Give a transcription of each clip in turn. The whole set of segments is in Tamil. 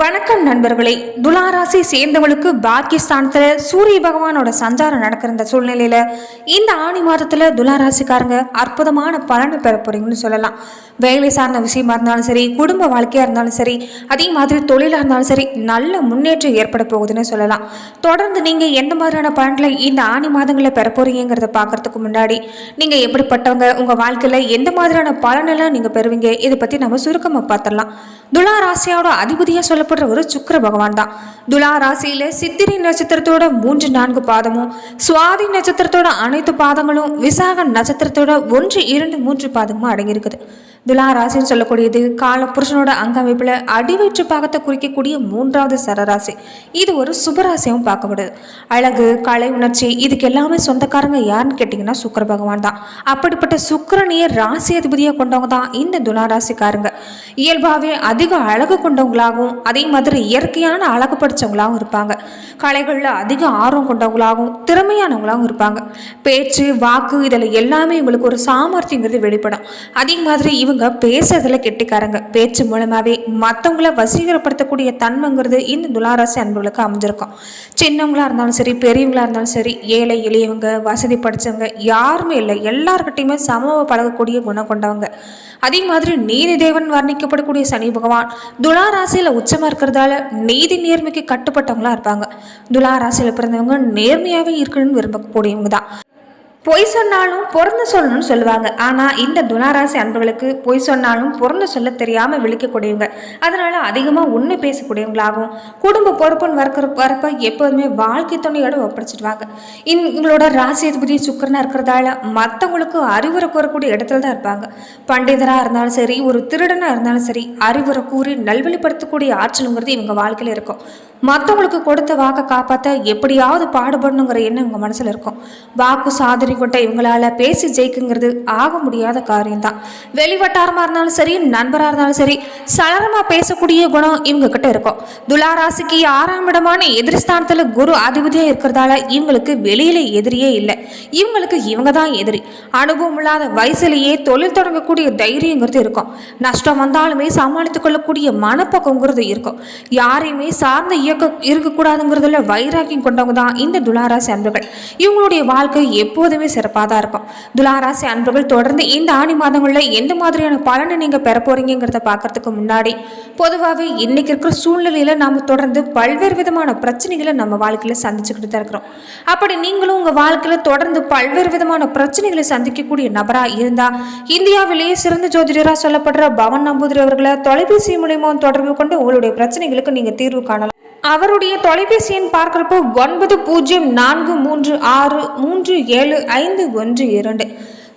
வணக்கம் நண்பர்களே. துலாராசி சேர்ந்தவங்களுக்கு பாகிஸ்தானத்தில் சூரிய பகவானோட சஞ்சாரம் நடக்கிற இந்த சூழ்நிலையில் இந்த ஆணி மாதத்தில் துலாராசிக்காரங்க அற்புதமான பலனை பெற போறீங்கன்னு சொல்லலாம். வேலை சார்ந்த விஷயமா இருந்தாலும் சரி குடும்ப வாழ்க்கையா இருந்தாலும் சரி அதே மாதிரி தொழிலா இருந்தாலும் சரி நல்ல முன்னேற்றம் ஏற்பட போகுதுன்னு சொல்லலாம். தொடர்ந்து நீங்க எந்த மாதிரியான பலன்களை இந்த ஆணி மாதங்களில் பெற போறீங்கிறத பார்க்கறதுக்கு முன்னாடி நீங்க எப்படிப்பட்டவங்க உங்க வாழ்க்கையில எந்த மாதிரியான பலனெல்லாம் நீங்க பெறுவீங்க இதை பத்தி நம்ம சுருக்கமா பார்த்துடலாம். துலா ராசியோட அதிபதியா சொல்லப்படுற ஒரு சுக்கர பகவான் தான். துலா ராசியில சித்திரை நட்சத்திரத்தோட மூன்று நான்கு பாதமும் சுவாதி நட்சத்திரத்தோட அனைத்து பாதங்களும் விசாக நட்சத்திரத்தோட ஒன்று இரண்டு மூன்று பாதமும் அடங்கியிருக்குது. துலா ராசின்னு சொல்லக்கூடியது கால புருஷனோட அங்கமைப்புல அடிவயிற்று பாகத்தை குறிக்கக்கூடிய மூன்றாவது சரராசி. இது ஒரு சுபராசியாகவும் பார்க்கப்படுது. அழகு கலை உணர்ச்சி இதுக்கு எல்லாமே சொந்தக்காரங்க யாருன்னு கேட்டிங்கன்னா சுக்கர பகவான் தான். அப்படிப்பட்ட சுக்கிரனைய ராசி அதிபதியாக கொண்டவங்க தான் இந்த துலா ராசிக்காரங்க இயல்பாகவே அதிக அழகு கொண்டவங்களாகவும் அதே மாதிரி இயற்கையான அழகு படித்தவங்களாகவும் இருப்பாங்க. கலைகளில் அதிக ஆர்வம் கொண்டவங்களாகவும் திறமையானவங்களாகவும் இருப்பாங்க. பேச்சு வாக்கு இதில் எல்லாமே இவங்களுக்கு ஒரு சாமர்த்தியங்கிறது வெளிப்படும். அதே மாதிரி இவங்க பேசுறதுல கெட்டிக்காரங்க. பேச்சு மூலமாகவே மற்றவங்கள வசீகரப்படுத்தக்கூடிய தன்மைங்கிறது இந்த துளாராசி அன்புகளுக்கு அமைஞ்சிருக்கும். சின்னவங்களா இருந்தாலும் சரி பெரியவங்களா இருந்தாலும் சரி ஏழை எளியவங்க வசதி படித்தவங்க யாருமே இல்லை. எல்லார்கிட்டையுமே சமூக பழகக்கூடிய குணம் கொண்டவங்க. அதே மாதிரி நீதி தேவன் வர்ணிக்கப்படக்கூடிய சனி பகவான் துலா ராசியில் உச்சமாக இருக்கிறதால நீதி நேர்மைக்கு கட்டுப்பட்டவங்களா இருப்பாங்க. துலா ராசியில் பிறந்தவங்க நேர்மையாகவே இருக்கணும்னு விரும்பக்கூடியவங்க தான். பொய் சொன்னாலும் பொறந்து சொல்லணும்னு சொல்லுவாங்க. ஆனால் இந்த துனாராசி அன்பர்களுக்கு பொய் சொன்னாலும் பொறந்து சொல்ல தெரியாமல் விழிக்கக்கூடியவங்க. அதனால் அதிகமாக ஒன்று பேசக்கூடியவங்களாகவும் குடும்ப பொறுப்புன்னு வரக்கிற வரப்ப எப்போதுமே வாழ்க்கை துணையோட ஒப்படைச்சிடுவாங்க. இந் இவங்களோட ராசி அதிபதி சுக்கரனாக இருக்கிறதால மற்றவங்களுக்கு அறிவுரை கூறக்கூடிய இடத்துல தான் இருப்பாங்க. பண்டிதராக இருந்தாலும் சரி ஒரு திருடனாக இருந்தாலும் சரி அறிவுரை கூறி நல்வழிப்படுத்தக்கூடிய ஆற்றலுங்கிறது இவங்க வாழ்க்கையில் இருக்கும். மற்றவங்களுக்கு கொடுத்த வாக்கை காப்பாற்ற எப்படியாவது பாடுபடணுங்கிற எண்ணம் இவங்க மனசில் இருக்கும். வாக்கு சாதனை கொண்ட இவங்களால பேசி ஜெயிக்குங்கிறது ஆக முடியாத காரியம்தான். வெளிவட்டாரமாக இருந்தாலும் சரி நண்பராக இருந்தாலும் சரி சலனமாக பேசக்கூடிய குணம் இவங்க கிட்ட இருக்கும் துலாராசிக்கு ஆறாம் இடமான எதிரிஸ்தானத்தில் குரு அதிபதியாக இருக்கிறதால இவங்களுக்கு வெளியில எதிரியே இல்லை. இவங்களுக்கு இவங்க தான் எதிரி. அனுபவம் இல்லாத வயசுலேயே தொழில் தொடங்கக்கூடிய தைரியங்கிறது இருக்கும். நஷ்டம் வந்தாலுமே சமாளித்துக் கொள்ளக்கூடிய மனப்பக்கங்கிறது இருக்கும். யாரையுமே சார்ந்த இயக்க இருக்கக்கூடாதுங்கிறதுல வைராக்கியம் கொண்டவங்க தான் இந்த துலாராசி அன்பர்கள். இவங்களுடைய வாழ்க்கை எப்போதுமே சிறப்பாக தான் இருக்கும். துலாராசி அன்பர்கள் தொடர்ந்து இந்த ஆணி மாதங்களில் எந்த மாதிரியான பலனை நீங்கள் பெற போறீங்கிறத பார்க்கறதுக்கு முன்னாடி பொதுவாகவே இன்னைக்கு இருக்கிற சூழ்நிலையில் நாம் தொடர்ந்து பல்வேறு விதமான பிரச்சனைகளை நம்ம வாழ்க்கையில் சந்திச்சுக்கிட்டு தான் இருக்கிறோம். அப்படி நீங்களும் உங்கள் வாழ்க்கையில் தொடர்ந்து பல்வேறு விதமான பிரச்சனைகளை சந்திக்கக்கூடிய நபராக இருந்தால் இந்தியாவிலேயே சிறந்த ஜோதிடராக சொல்லப்படுற பவன் நம்பூதிரி அவர்களை தொலைபேசி மூலியமாக தொடர்பு கொண்டு உங்களுடைய பிரச்சனைகளுக்கு நீங்கள் தீர்வு காணலாம். அவருடைய தொலைபேசி எண் பார்க்குறப்போ ஒன்பது பூஜ்ஜியம் நான்கு மூன்று ஆறு மூன்று ஏழு ஐந்து ஒன்று இரண்டு.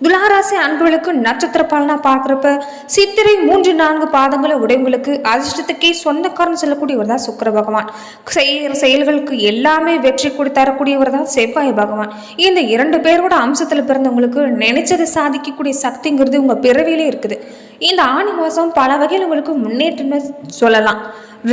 துளாராசி அன்புகளுக்கு நட்சத்திர பலனாக பார்க்குறப்ப சித்திரை மூன்று நான்கு பாதங்களை உடையவங்களுக்கு அதிர்ஷ்டத்துக்கே சொந்தக்காரன் சொல்லக்கூடியவர் தான் சுக்கிர பகவான். செய்கிற செயல்களுக்கு எல்லாமே வெற்றி கொடு தரக்கூடியவர் தான் செவ்வாய் பகவான். இந்த இரண்டு பேரோட அம்சத்தில் பிறந்தவங்களுக்கு நினைச்சதை சாதிக்கக்கூடிய சக்திங்கிறது உங்கள் பிறவிலே இருக்குது. இந்த ஆணி மாதம் பல வகையில் உங்களுக்கு முன்னேற்றமே சொல்லலாம்.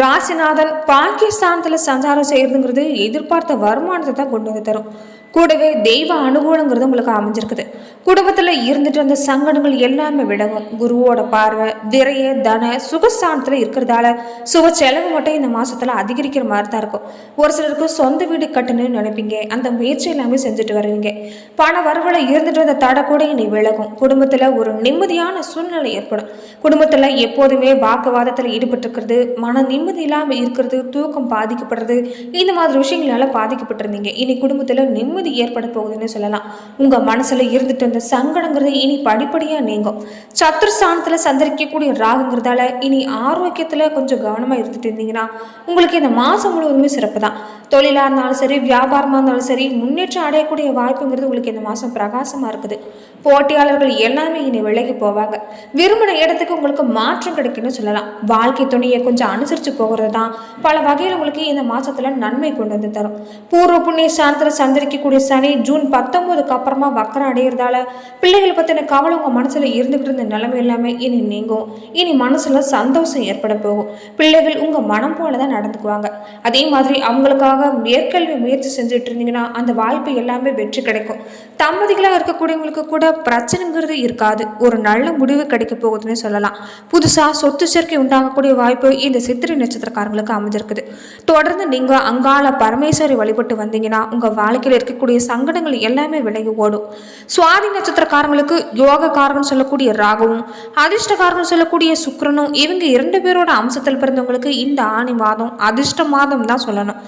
ராசிநாதன் பாகிஸ்தானத்தில் சஞ்சாரம் செய்கிறதுங்கிறது எதிர்பார்த்த வருமானத்தை தான் கொண்டு வந்து தரும். கூடவே தெய்வ அனுகூலங்கிறது உங்களுக்கு அமைஞ்சிருக்குது. குடும்பத்தில் இருந்துட்டு அந்த சங்கடங்கள் எல்லாமே விலகும். குருவோட பார்வை விரைய தன சுகஸ்தானத்தில் இருக்கிறதால சுக செலவு மட்டும் இந்த மாதத்தில் அதிகரிக்கிற மாதிரி தான் இருக்கும். ஒரு சிலருக்கு சொந்த வீடு கட்டணும்னு நினைப்பீங்க. அந்த முயற்சி எல்லாமே செஞ்சுட்டு வருவீங்க. பண வரவில் இருந்துட்டு அந்த தடை கூட இனி விலகும். குடும்பத்தில் ஒரு நிம்மதியான சூழ்நிலை ஏற்படும். குடும்பத்தில் எப்போதுமே வாக்குவாதத்தில் ஈடுபட்டிருக்கிறது மன நிம்மதி இல்லாமல் இருக்கிறது தூக்கம் பாதிக்கப்படுறது இந்த மாதிரி விஷயங்களால் பாதிக்கப்பட்டிருந்தீங்க. இனி குடும்பத்தில் நிம்மதி நிம்மதி ஏற்பட போகுதுன்னு சொல்லலாம். உங்க மனசுல இருந்துட்டு இருந்த சங்கடங்கிறது இனி படிப்படியா நீங்கும். சத்துருஸ்தானத்துல சந்தரிக்கக்கூடிய ராகுங்கிறதால இனி ஆரோக்கியத்துல கொஞ்சம் கவனமா இருந்துட்டு இருந்தீங்கன்னா உங்களுக்கு இந்த மாசம் முழுவதுமே சிறப்பு தான். தொழிலா இருந்தாலும் சரி வியாபாரமா இருந்தாலும் சரி முன்னேற்றம் அடையக்கூடிய வாய்ப்புங்கிறது உங்களுக்கு இந்த மாசம் பிரகாசமா இருக்குது. போட்டியாளர்கள் எல்லாமே இனி விலகி போவாங்க. விரும்பின இடத்துக்கு உங்களுக்கு மாற்றம் கிடைக்கும்னு சொல்லலாம். வாழ்க்கை துணையை கொஞ்சம் அனுசரித்து போகிறது தான் பல வகையில் உங்களுக்கு இந்த மாசத்துல நன்மை கொண்டு வந்து தரும். பூர்வ புண்ணிய ஸ்தானத்தில் சந்தரிக்கக்கூடிய இருக்கக்கூடிய சனி ஜூன் பத்தொம்போதுக்கு அப்புறமா வக்கரம் அடையிறதால பிள்ளைகளை பற்றின கவலை உங்கள் மனசில் இருந்துகிட்டு இருந்த நிலைமை எல்லாமே இனி நீங்கும். இனி மனசில் சந்தோஷம் ஏற்பட போகும். பிள்ளைகள் உங்கள் மனம் போல தான் நடந்துக்குவாங்க. அதே மாதிரி அவங்களுக்காக மேற்கல்வி முயற்சி செஞ்சுட்டு இருந்தீங்கன்னா அந்த வாய்ப்பு எல்லாமே வெற்றி கிடைக்கும். தம்பதிகளாக இருக்கக்கூடியவங்களுக்கு கூட பிரச்சனைங்கிறது இருக்காது. ஒரு நல்ல முடிவு கிடைக்க போகுதுன்னு சொல்லலாம். புதுசாக சொத்து சேர்க்கை உண்டாகக்கூடிய வாய்ப்பு இந்த சித்திரை நட்சத்திரக்காரங்களுக்கு அமைஞ்சிருக்குது. தொடர்ந்து நீங்கள் அங்காள பரமேஸ்வரி வழிபட்டு வந்தீங்கன்னா உங்கள் வாழ்க்கையில் இருக்கக்கூடிய சங்கடங்கள் எல்லாமே விலகி ஓடும். சுவாதி நட்சத்திரக்காரங்களுக்கு யோகக்காரகன் சொல்லக்கூடிய ராகவும் அதிர்ஷ்டக்காரகன் சொல்லக்கூடிய சுக்கரனும் இவங்க இரண்டு பேரோட அம்சத்தில் பிறந்தவங்களுக்கு இந்த ஆணி மாதம் அதிர்ஷ்ட மாதம் தான் சொல்லணும்.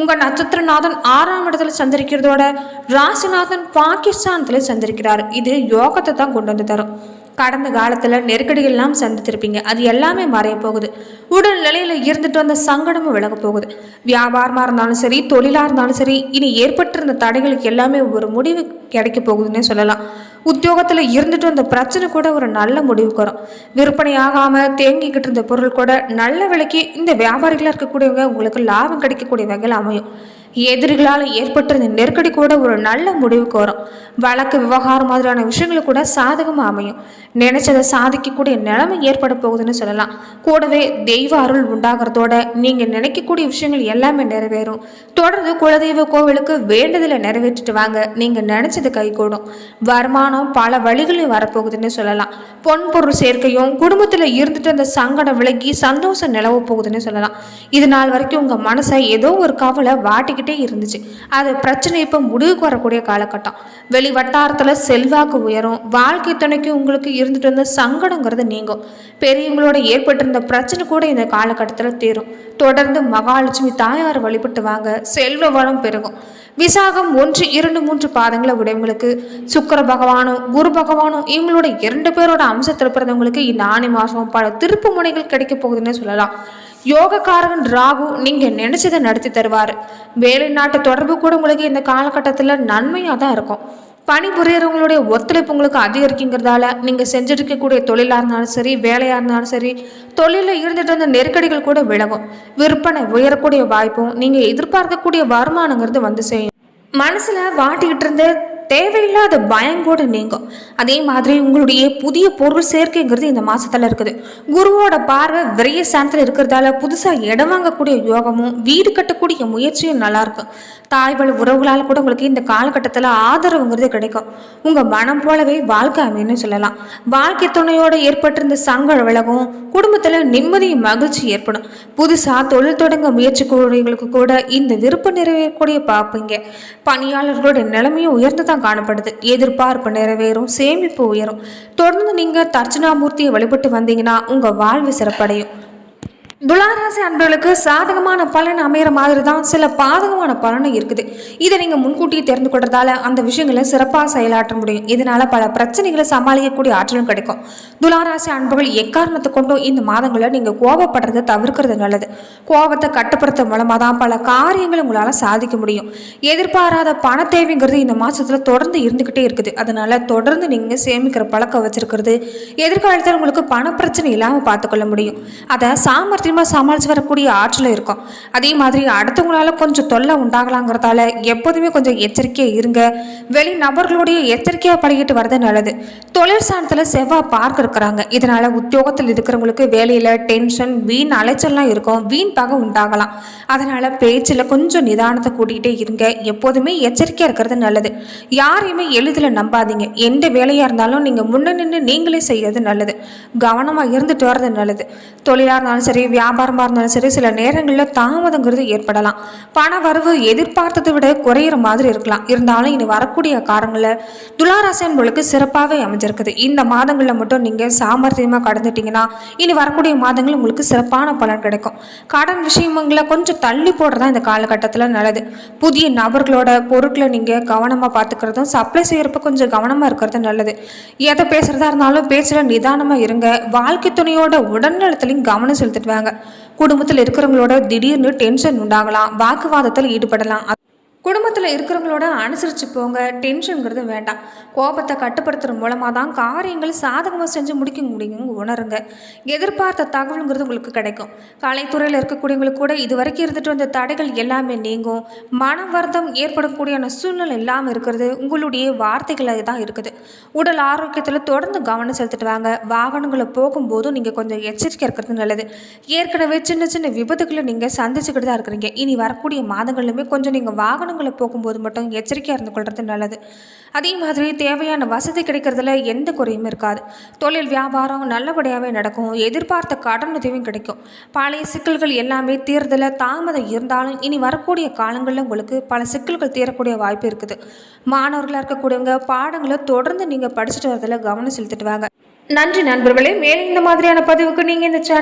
உங்கள் நட்சத்திரநாதன் ஆறாம் இடத்துல சந்திரிக்கிறதோட ராசிநாதன் பாகிஸ்தானத்தில் சந்திரிக்கிறார் இது யோகத்தை தான் கொண்டு வந்து தரும். கடந்த காலத்தில் நெருக்கடிகள்லாம் சந்தித்திருப்பீங்க. அது எல்லாமே மறைய போகுது. உடல் நிலையில் இருந்துட்டு வந்த சங்கடமும் விலக போகுது. வியாபாரமாக இருந்தாலும் சரி தொழிலாக இருந்தாலும் சரி இனி ஏற்பட்டிருந்த தடைகளுக்கு எல்லாமே ஒரு முடிவு கிடைக்க போகுதுன்னே சொல்லலாம். உத்தியோகத்தில் இருந்துட்டு வந்த பிரச்சனை கூட ஒரு நல்ல முடிவுக்கு வரும். விற்பனை ஆகாமல் தேங்கிக்கிட்டு இருந்த பொருள் கூட நல்ல விலைக்கு இந்த வியாபாரிகளாக இருக்கக்கூடியவங்க உங்களுக்கு லாபம் கிடைக்கக்கூடிய வகையில் அமையும். எதிரிகளால் ஏற்பட்டிருந்த நெருக்கடி கூட ஒரு நல்ல முடிவுக்கு வரும். வழக்கு விவகாரம் மாதிரியான விஷயங்கள் கூட சாதகமாக அமையும். நினைச்சதை சாதிக்கக்கூடிய நிலைமை ஏற்பட போகுதுன்னு சொல்லலாம். கூடவே தெய்வ அருள் உண்டாகிறதோட நீங்கள் நினைக்கக்கூடிய விஷயங்கள் எல்லாமே நிறைவேறும். தொடர்ந்து குலதெய்வ கோவிலுக்கு வேண்டுதலை நிறைவேற்றிட்டு வாங்க. நீங்கள் நினைச்சது கைகூடும். வருமானம் பல வழிகளில் வரப்போகுதுன்னு சொல்லலாம். பொன் பொருள் சேர்க்கையும் குடும்பத்தில் இருந்துட்டு அந்த சங்கடம் விலகி சந்தோஷம் நிலவ போகுதுன்னு சொல்லலாம். இது நாள் வரைக்கும் உங்கள் மனசை ஏதோ ஒரு கவலை வாட்டிக்கிட்டு இருந்துச்சு. அது பிரச்சனை இப்போ முடிவுக்கு வரக்கூடிய காலகட்டம். வெளி வட்டாரத்தில் செல்வாக்கு உயரும் வாழ்க்கை துணைக்கு உங்களுக்கு இருந்துட்டு இருந்த சங்கடங்கிறது நீங்கும். பெரியவங்களோட ஏற்பட்டிருந்த பிரச்சனை கூட இந்த காலகட்டத்தில் தீரும். தொடர்ந்து மகாலட்சுமி தாயார் வழிபட்டு வாங்க செல்வ வளம் பெருகும். விசாகம் ஒன்று இரண்டு மூன்று பாதங்களை உடையவங்களுக்கு சுக்கர பகவானும் குரு பகவானும் இவங்களோட இரண்டு பேரோட அம்சத்தில் பிறந்தவங்களுக்கு இந்த ஆணி மாதம் பல திருப்பு முனைகள் கிடைக்க போகுதுன்னு சொல்லலாம். யோகக்காரகன் ராகு நீங்க நினைச்சதை நடத்தி தருவார். வேலை நாட்டு தொடர்பு கூட உங்களுக்கு இந்த காலகட்டத்தில் நன்மையாக தான் இருக்கும். பணிபுரியறவங்களுடைய ஒத்துழைப்பு உங்களுக்கு அதிகரிக்குங்கிறதால நீங்கள் செஞ்சுருக்கக்கூடிய தொழிலாக இருந்தாலும் சரி வேலையாக இருந்தாலும் சரி தொழிலில் இருந்துட்டு இருந்த நெருக்கடிகள் கூட விலகும். விற்பனை உயரக்கூடிய வாய்ப்பும் நீங்கள் எதிர்பார்க்கக்கூடிய வருமானங்கிறது வந்து செய்யும் மனசில் வாட்டிக்கிட்டு இருந்த தேவையில்லாத பயம் கூட நீங்கும். அதே மாதிரி உங்களுடைய புதிய பொருள் சேர்க்கைங்கிறது இந்த மாசத்துல இருக்குது. குருவோட பார்வை விரைய சாந்தத்தில் இருக்கிறதால புதுசாக இடம் வாங்கக்கூடிய யோகமும் வீடு கட்டக்கூடிய முயற்சியும் நல்லா இருக்கும். உறவுகளால் கூட உங்களுக்கு இந்த காலகட்டத்தில் ஆதரவுங்கிறது கிடைக்கும். உங்கள் மனம் போலவே வாழ்க்கை அமைன்னு சொல்லலாம். வாழ்க்கை துணையோடு ஏற்பட்டிருந்த சங்கட விலகும் குடும்பத்தில் நிம்மதியும் மகிழ்ச்சி ஏற்படும். புதுசாக தொழில் தொடங்க முயற்சி கூடியவங்களுக்கு கூட இந்த விருப்பம் நிறைவேறக்கூடிய பார்ப்பீங்க பணியாளர்களோட நிலைமையும் உயர்ந்து தான் காணப்படுது. எதிர்பார்ப்பு நிறைவேறும் சேமிப்பு உயரும். தொடர்ந்து நீங்கள் தர்ச்சனாமூர்த்தியை வழிபட்டு வந்தீங்கன்னா உங்கள் வாழ்வு சிறப்படையும். துளாராசி அன்பர்களுக்கு சாதகமான பலன் அமையிற மாதிரி தான் சில பாதகமான பலனும் இருக்குது. இதை நீங்கள் முன்கூட்டியே தெரிந்து கொள்றதால அந்த விஷயங்களை சிறப்பாக செயலாற்ற முடியும். இதனால பல பிரச்சனைகளை சமாளிக்கக்கூடிய ஆற்றலும் கிடைக்கும். துளாராசி அன்புகள் எக்காரணத்தை கொண்டும் இந்த மாதங்களில் நீங்கள் கோபப்படுறதை தவிர்க்கிறது நல்லது. கோபத்தை கட்டுப்படுத்த மூலமாக தான் பல காரியங்களை உங்களால் சாதிக்க முடியும். எதிர்பாராத பண தேவைங்கிறது இந்த மாதத்தில் தொடர்ந்து இருந்துக்கிட்டே இருக்குது. அதனால தொடர்ந்து நீங்கள் சேமிக்கிற பழக்கம் வச்சிருக்கிறது எதிர்காலத்தில் உங்களுக்கு பண பிரச்சனை இல்லாமல் பார்த்துக்கொள்ள முடியும். அதை சாமர்த்தியம் தைரியமாக சமாளித்து வரக்கூடிய ஆற்றல் இருக்கும். அதே மாதிரி அடுத்தவங்களால கொஞ்சம் தொல்லை உண்டாகலாங்கிறதால எப்போதுமே கொஞ்சம் எச்சரிக்கையாக இருங்க. வெளி நபர்களுடைய எச்சரிக்கையாக பழகிட்டு வரது நல்லது. தொழில் சாணத்தில் செவ்வாய் பார்க்க இருக்கிறாங்க. இதனால் உத்தியோகத்தில் இருக்கிறவங்களுக்கு வேலையில் டென்ஷன் வீண் அலைச்சல்லாம் இருக்கும். வீண் பகை உண்டாகலாம். அதனால் பேச்சில் கொஞ்சம் நிதானத்தை கூட்டிகிட்டே இருங்க. எப்போதுமே எச்சரிக்கையாக இருக்கிறது நல்லது. யாரையுமே எளிதில் நம்பாதீங்க. எந்த வேலையாக இருந்தாலும் நீங்கள் முன்ன நின்று நீங்களே செய்யறது நல்லது. கவனமாக இருந்துட்டு வர்றது நல்லது. தொழிலாக இருந்தாலும் சரி வியாபாரமாக இருந்தாலும் சரி சில நேரங்களில் தாமதங்கிறது ஏற்படலாம். பண வரவு எதிர்பார்த்ததை விட குறையிற மாதிரி இருக்கலாம். இருந்தாலும் இனி வரக்கூடிய காரங்களில் துளாராசி அன்பர்களுக்கு சிறப்பாகவே அமைஞ்சிருக்குது. இந்த மாதங்களில் மட்டும் நீங்கள் சாமர்த்தியமாக கடந்துட்டீங்கன்னா இனி வரக்கூடிய மாதங்கள் உங்களுக்கு சிறப்பான பலன் கிடைக்கும். கடன் விஷயங்களை கொஞ்சம் தள்ளி போடுறதா இந்த காலகட்டத்தில் நல்லது. புதிய நபர்களோட பொருட்களை நீங்கள் கவனமாக பார்த்துக்கிறதும் சப்ளை செய்கிறப்ப கொஞ்சம் கவனமாக இருக்கிறது நல்லது. எதை பேசுகிறதா இருந்தாலும் பேச்சில் நிதானமாக இருங்க. வாழ்க்கை துணையோட உடல்நலத்திலையும் கவனம் செலுத்திட்டு குடும்பத்தில் இருக்கிறவங்களோட திடீர்னு டென்ஷன் உண்டாகலாம். வாக்குவாதத்தில் ஈடுபடலாம். குடும்பத்தில் இருக்கிறவங்களோட அனுசரித்து போங்க. டென்ஷனுங்கிறது வேண்டாம். கோபத்தை கட்டுப்படுத்துறது மூலமாக தான் காரியங்கள் சாதகமாக செஞ்சு முடிக்க முடியுங்க உணருங்க. எதிர்பார்த்த தகவலுங்கிறது உங்களுக்கு கிடைக்கும். கலைத்துறையில் இருக்கக்கூடியவங்களுக்கு கூட இது வரைக்கும் இருந்துட்டு வந்த தடைகள் எல்லாமே நீங்கும். மன வருத்தம் ஏற்படக்கூடிய சூழ்நிலை இல்லாமல் இருக்கிறது. உங்களுடைய வார்த்தைகளாக தான் இருக்குது. உடல் ஆரோக்கியத்தில் தொடர்ந்து கவனம் செலுத்திட்டு வாங்க. வாகனங்களை போகும்போதும் நீங்கள் கொஞ்சம் எச்சரிக்கை இருக்கிறது நல்லது. ஏற்கனவே சின்ன சின்ன விபத்துக்களை நீங்கள் சந்திச்சுக்கிட்டு தான் இருக்கிறீங்க. இனி வரக்கூடிய மாதங்களிலுமே கொஞ்சம் நீங்கள் வாகனம் வாகனங்களை போகும்போது மட்டும் எச்சரிக்கையாக இருந்து கொள்வது நல்லது. அதே மாதிரி தேவையான வசதி கிடைக்கிறதுல எந்த குறையும் இருக்காது. தொழில் வியாபாரம் நல்லபடியாகவே நடக்கும். எதிர்பார்த்த கடன் உதவியும் கிடைக்கும். பழைய சிக்கல்கள் எல்லாமே தீர்தல தாமதம் இருந்தாலும் இனி வரக்கூடிய காலங்களில் உங்களுக்கு பல சிக்கல்கள் தீரக்கூடிய வாய்ப்பு இருக்குது. மாணவர்களாக இருக்கக்கூடியவங்க பாடங்களை தொடர்ந்து நீங்கள் படிச்சுட்டு வரதில் கவனம் செலுத்திட்டு வாங்க. நன்றி நண்பர்களே. மேலும் இந்த மாதிரியான பதிவுக்கு நீங்கள் இந்த சேனல்